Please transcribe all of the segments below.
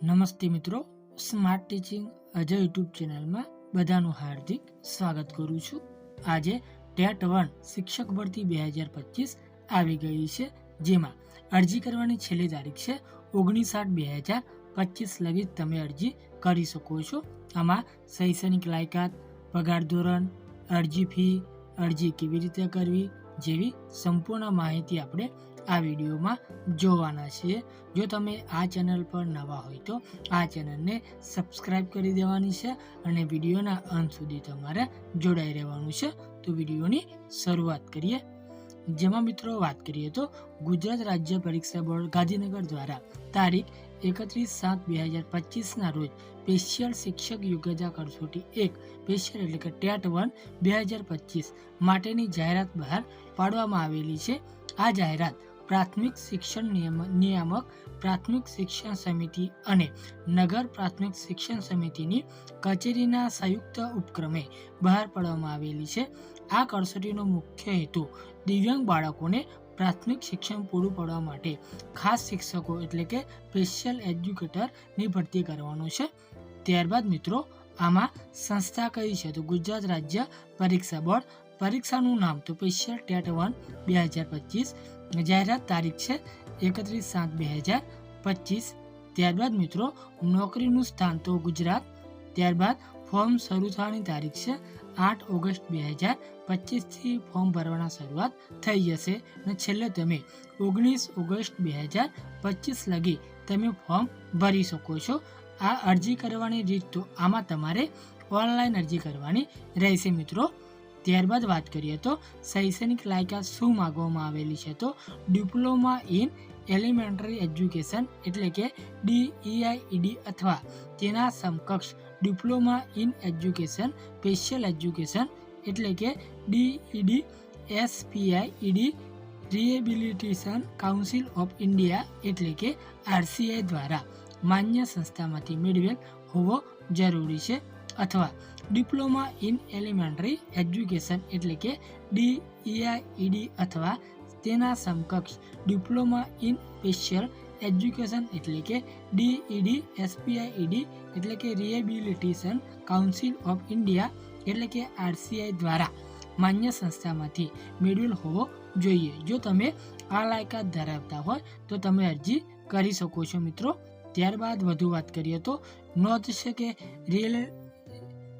નમસ્તે મિત્રો smart teaching Ajay YouTube ચેનલમાં બધાનું હાર્દિક સ્વાગત કરું છું. આજે ટેટ વન શિક્ષક ભરતી બે હજાર પચીસ આવી ગઈ છે, જેમાં અરજી કરવાની છેલ્લી તારીખ છે, ઓગણીસ આઠ બે હજાર પચીસ લગી તમે અરજી કરી શકો છો. આમાં શૈક્ષણિક લાયકાત, પગાર ધોરણ, અરજી ફી, અરજી કેવી રીતે કરવી જેવી સંપૂર્ણ માહિતી આપણે આ વિડીયોમાં જોવાના છીએ. જો તમે આ ચેનલ પર નવા હોય તો આ ચેનલને સબસ્ક્રાઈબ કરી દેવાની છે અને વિડીયોના અંત સુધી તમારે જોડાઈ રહેવાનું છે. તો વિડીયોની શરૂઆત કરીએ. જેમાં મિત્રો વાત કરીએ તો ગુજરાત રાજ્ય પરીક્ષા બોર્ડ ગાંધીનગર દ્વારા તારીખ એકત્રીસ સાત બે હજાર પચીસના રોજ સ્પેશિયલ શિક્ષક યોગ્યતા કસોટી એક સ્પેશિયલ એટલે કે ટેટ વન બે હજાર પચીસ માટેની જાહેરાત બહાર પાડવામાં આવેલી છે. આ જાહેરાત પ્રાથમિક શિક્ષણ નિયમ- નિયામક, પ્રાથમિક શિક્ષણ સમિતિ અને નગર પ્રાથમિક શિક્ષણ સમિતિની કચેરીના સંયુક્ત ઉપક્રમે બહાર પાડવામાં આવેલી છે. આ કસોટીનો મુખ્ય હેતુ દિવ્યાંગ બાળકોને પ્રાથમિક શિક્ષણ પૂરું પાડવા માટે ખાસ શિક્ષકો એટલે કે સ્પેશિયલ એજ્યુકેટરની ભરતી કરવાનો છે. ત્યારબાદ મિત્રો, આમાં સંસ્થા કઈ છે તો ગુજરાત રાજ્ય પરીક્ષા બોર્ડ. પરીક્ષાનું નામ તો સ્પેશિયલ ટેટ વન બે હજાર પચીસ. જાહેરાત તારીખ છે એકત્રીસ સાત બે હજાર પચીસ. ત્યારબાદ મિત્રો, નોકરીનું સ્થાન તો ગુજરાત. ત્યારબાદ ફોર્મ શરૂ થવાની તારીખ છે આઠ ઓગસ્ટ બે હજાર પચીસથી ફોર્મ ભરવાના શરૂઆત થઈ જશે. અને છેલ્લે તમે ઓગણીસ ઓગસ્ટ બે હજાર પચીસ લગી તમે ફોર્મ ભરી શકો છો. આ અરજી કરવાની રીત તો આમાં તમારે ઓનલાઈન અરજી કરવાની રહેશે મિત્રો. ત્યારબાદ વાત કરીએ તો શૈક્ષણિક લાયકાત શું માગવામાં આવેલી છે? તો ડિપ્લોમા ઇન એલિમેન્ટરી એજ્યુકેશન એટલે કે ડીઈઆઈઈડી અથવા તેના સમકક્ષ diploma in education, special education એટલે કે DED, SPIED rehabilitation council of India એટલે કે આરસીઆઈ દ્વારા માન્ય સંસ્થામાંથી મેળવેલ હોવો જરૂરી છે અથવા ડિપ્લોમા ઇન એલિમેન્ટરી એજ્યુકેશન એટલે કે ડીઈઆઈડી અથવા તેના સમકક્ષ ડિપ્લોમા ઇન સ્પેશિયલ એજ્યુકેશન એટલે કે ડીઈડી એસપીઆઈઈડી એટલે કે રિહેબિલિટેશન કાઉન્સિલ ઓફ ઇન્ડિયા એટલે કે આરસીઆઈ દ્વારા માન્ય સંસ્થામાંથી મેળવેલ હોવો જોઈએ. જો તમે આ લાયકાત ધરાવતા હોય તો તમે અરજી કરી શકો છો મિત્રો. ત્યારબાદ વધુ વાત કરીએ તો નોંધ છે કે real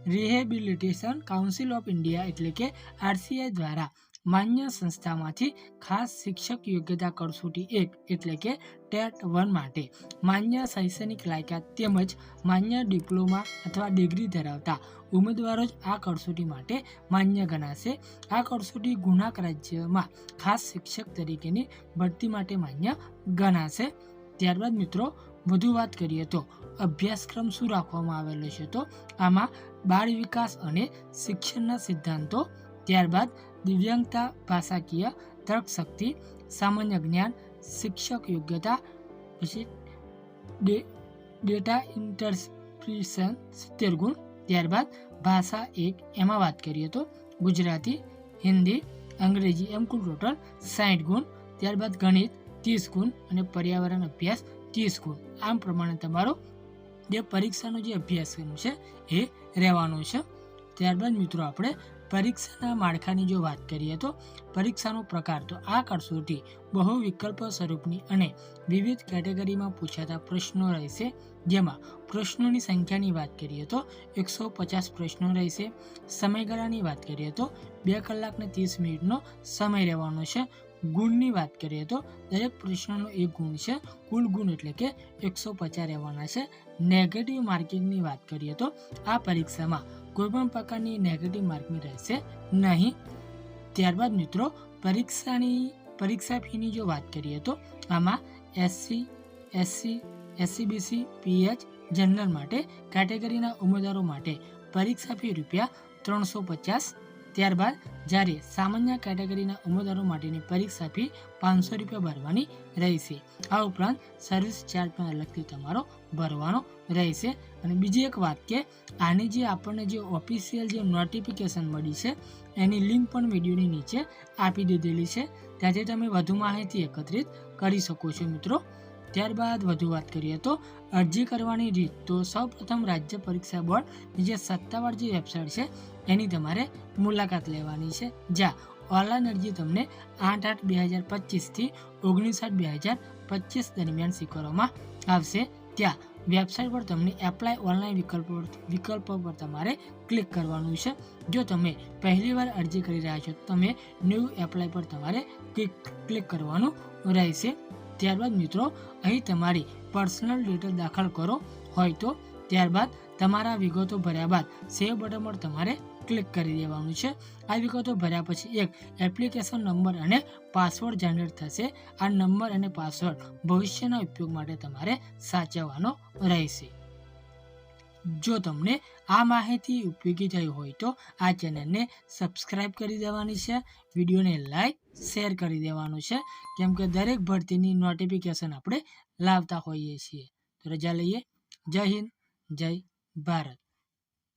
rehabilitation council of India એટલે કે આરસીઆઈ દ્વારા માન્ય સંસ્થામાંથી ખાસ શિક્ષક યોગ્યતા કસોટી એક એટલે કે ટેટ વન માટે માન્ય શૈક્ષણિક લાયકાત તેમજ માન્ય ડિપ્લોમા અથવા ડિગ્રી ધરાવતા ઉમેદવારો જ આ કસોટી માટે માન્ય ગણાશે. આ કસોટી ગુણાક રાજ્યમાં ખાસ શિક્ષક તરીકેની ભરતી માટે માન્ય ગણાશે. ત્યારબાદ મિત્રો, વધુ વાત કરીએ તો અભ્યાસક્રમ શું રાખવામાં આવેલો છે? તો આમાં બાળ વિકાસ અને શિક્ષણના સિદ્ધાંતો, ત્યારબાદ દિવ્યાંગતા, ભાષાકીય, તર્કશક્તિ, સામાન્ય જ્ઞાન, શિક્ષક યોગ્યતા, પછી ડેટા ઇન્ટરપ્રિશન સિત્તેર ગુણ, ત્યારબાદ ભાષા એક, એમાં વાત કરીએ તો ગુજરાતી, હિન્દી, અંગ્રેજી એમ કુલ ટોટલ સાઠ ગુણ, ત્યારબાદ ગણિત ત્રીસ ગુણ અને પર્યાવરણ અભ્યાસ ત્રીસ ગુણ. આમ પ્રમાણે તમારો જે પરીક્ષાનો જે અભ્યાસક્રમ છે, એ રહેવાનો છે. ત્યારબાદ મિત્રો આપણે પરીક્ષાના માળખાની જો વાત કરીએ તો પરીક્ષાનો પ્રકાર તો આ કસોટી બહુ વિકલ્પ સ્વરૂપની અને વિવિધ કેટેગરીમાં પૂછાતા પ્રશ્નો રહેશે. જેમાં પ્રશ્નોની સંખ્યાની વાત કરીએ તો એકસો પચાસ પ્રશ્નો રહેશે. સમયગાળાની વાત કરીએ તો બે કલાકને ત્રીસ મિનિટનો સમય રહેવાનો છે. ગુણની વાત કરીએ તો દરેક પ્રશ્નનો એક ગુણ છે. કુલ ગુણ એટલે કે એકસો પચાસ રહેવાના છે. નેગેટિવ માર્કિંગની વાત કરીએ તો આ પરીક્ષામાં કોઈપણ પ્રકારની નેગેટિવ માર્કિંગ રહેશે નહીં. ત્યારબાદ મિત્રો, પરીક્ષાની, પરીક્ષા ફીની જો વાત કરીએ તો આમાં SC SC SCBC PH general માટે કેટેગરીના ઉમેદવારો માટે પરીક્ષા ફી રૂપિયા ત્રણસો પચાસ ત્યારબાદ જ્યારે સામાન્ય કેટેગરીના ઉમેદવારો માટેની પરીક્ષા ફી પાંચસો રૂપિયા ભરવાની રહેશે. આ ઉપરાંત સર્વિસ ચાર્જ પણ અલગથી તમારો ભરવાનો રહેશે. અને બીજી એક વાત કે આની જે આપણને જે ઓફિશિયલ જે નોટિફિકેશન મળી છે, એની લિંક પણ વિડીયોની નીચે આપી દીધેલી છે. ત્યાંથી તમે વધુ માહિતી એકત્રિત કરી શકો છો મિત્રો. ત્યારબાદ વધુ વાત કરીએ તો અરજી કરવાની રીત. તો સૌપ્રથમ રાજ્ય પરીક્ષા બોર્ડ જે સત્તાવાર જે વેબસાઇટ છે, એની તમારે મુલાકાત લેવાની છે. જ્યાં ઓનલાઈન અરજી તમને આઠ આઠ બે હજાર પચીસથી ઓગણીસ આઠ બે હજાર પચીસ દરમિયાન સ્વીકારવામાં આવશે. ત્યાં વેબસાઇટ પર તમને એપ્લાય ઓનલાઈન વિકલ્પ વિકલ્પો પર તમારે ક્લિક કરવાનું છે. જો તમે પહેલીવાર અરજી કરી રહ્યા છો તમે ન્યૂ એપ્લાય પર તમારે ક્લિક ક્લિક કરવાનું રહેશે. ત્યારબાદ મિત્રો, અહીં તમારી પર્સનલ ડિટેલ દાખલ કરો. હોય તો ત્યારબાદ તમારા વિગતો ભર્યા બાદ સેવ બટન પર તમારે ક્લિક કરી દેવાનું છે. આ વિગતો ભર્યા પછી એક એપ્લિકેશન નંબર અને પાસવર્ડ જનરેટ થશે. આ નંબર અને પાસવર્ડ ભવિષ્યના ઉપયોગ માટે તમારે સાચવવાનો રહેશે. જો તમને આ માહિતી ઉપયોગી થઈ હોય તો આ ચેનલને સબસ્ક્રાઇબ કરી દેવાની છે. વિડીયોને લાઈક શેર કરી દેવાનું છે. કેમ કે દરેક ભરતીની નોટિફિકેશન આપણે લાવતા હોઈએ છીએ. તો રજા લઈએ. જય હિન્દ. જય ભારત.